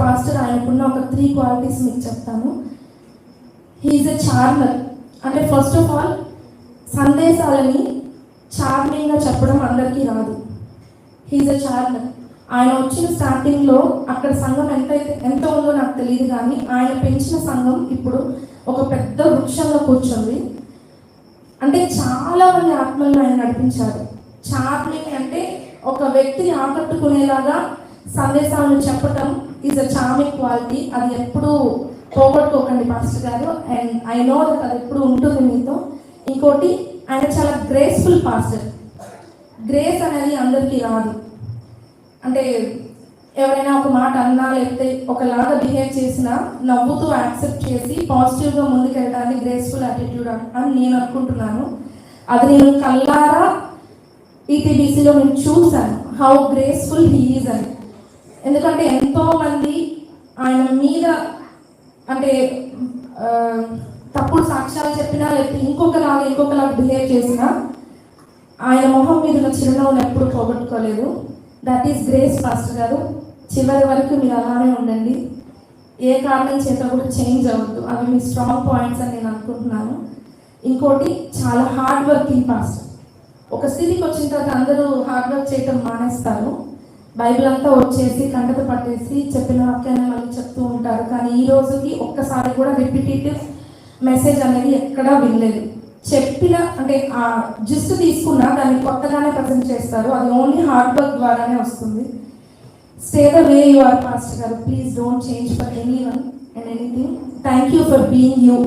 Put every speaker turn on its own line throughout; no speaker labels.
Pastor ఆయనకున్న ఒక three qualities మీకు చెప్తాను. హీఈస్ ఎ చార్మర్ అంటే ఫస్ట్ ఆఫ్ ఆల్ సందేశాలని చార్మింగ్గా చెప్పడం అందరికీ రాదు. హీఈస్ ఎ చార్మర్ ఆయన వచ్చిన స్టార్టింగ్లో అక్కడ సంఘం ఎంత ఎంత ఉందో నాకు తెలియదు కానీ ఆయన పెంచిన సంఘం ఇప్పుడు ఒక పెద్ద వృక్షంలో కూర్చుంది. అంటే చాలా మంది ఆత్మలను ఆయన నడిపించారు. చార్మింగ్ అంటే ఒక వ్యక్తిని ఆకట్టుకునేలాగా సందేశాలను చెప్పటం ఈజ్ అ చామింగ్ క్వాలిటీ అది ఎప్పుడు పోగొట్టుకోకండి మాస్టర్ గారు. అండ్ ఐ నో దట్ అది ఎప్పుడు ఉంటుంది మీతో. ఇంకోటి ఆయన చాలా గ్రేస్ఫుల్ పాస్టర్ గ్రేస్ అనేది అందరికీ రాదు. అంటే ఎవరైనా ఒక మాట అన్నా లేకపోతే ఒకలాగా బిహేవ్ చేసినా నవ్వుతూ యాక్సెప్ట్ చేసి పాజిటివ్గా ముందుకెళ్ళడానికి గ్రేస్ఫుల్ యాటిట్యూడ్ అని నేను అనుకుంటున్నాను. అది నేను కల్లారా ఈటీబీసీలో నేను చూశాను. హౌ గ్రేస్ఫుల్ హీఈస్ అని. ఎందుకంటే ఎంతో మంది ఆయన మీద అంటే తప్పుడు సాక్ష్యాలు చెప్పినా లేకపోతే ఇంకొకలాగా ఇంకొకలాగా బిహేవ్ చేసినా ఆయన మొహం మీద ఉన్న చిరునవ్వును ఎప్పుడు పోగొట్టుకోలేదు. దట్ ఈస్ గ్రేస్ పాస్టర్ గారు. చివరి వరకు మీరు అలానే ఉండండి. ఏ కారణం చేత కూడా చేంజ్ అవ్వద్దు. అవి మీ స్ట్రాంగ్ పాయింట్స్ అని నేను అనుకుంటున్నాను. ఇంకోటి చాలా హార్డ్ వర్కింగ్ పాస్టర్ ఒక స్థితికి వచ్చిన తర్వాత అందరూ హార్డ్ వర్క్ చేయటం మానేస్తారు. బైబిల్ అంతా వచ్చేసి కంటత పట్టేసి చెప్పిన వాక్యాన్ని మళ్ళీ చెప్తూ ఉంటారు. కానీ ఈ రోజుకి ఒక్కసారి కూడా రిపిటేటివ్ మెసేజ్ అనేది ఎక్కడా వినలేదు. చెప్పిన అంటే ఆ జిస్ట్ తీసుకున్నా దాన్ని కొత్తగానే ప్రజెంట్ చేస్తారు. అది ఓన్లీ హార్డ్ వర్క్ ద్వారానే వస్తుంది. Stay the way you are pastor గారు. Please don't change for anyone and anything thank you for being you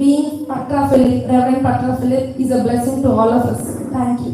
being Patra Philip reverend Patra Philip is a blessing to all of us thank you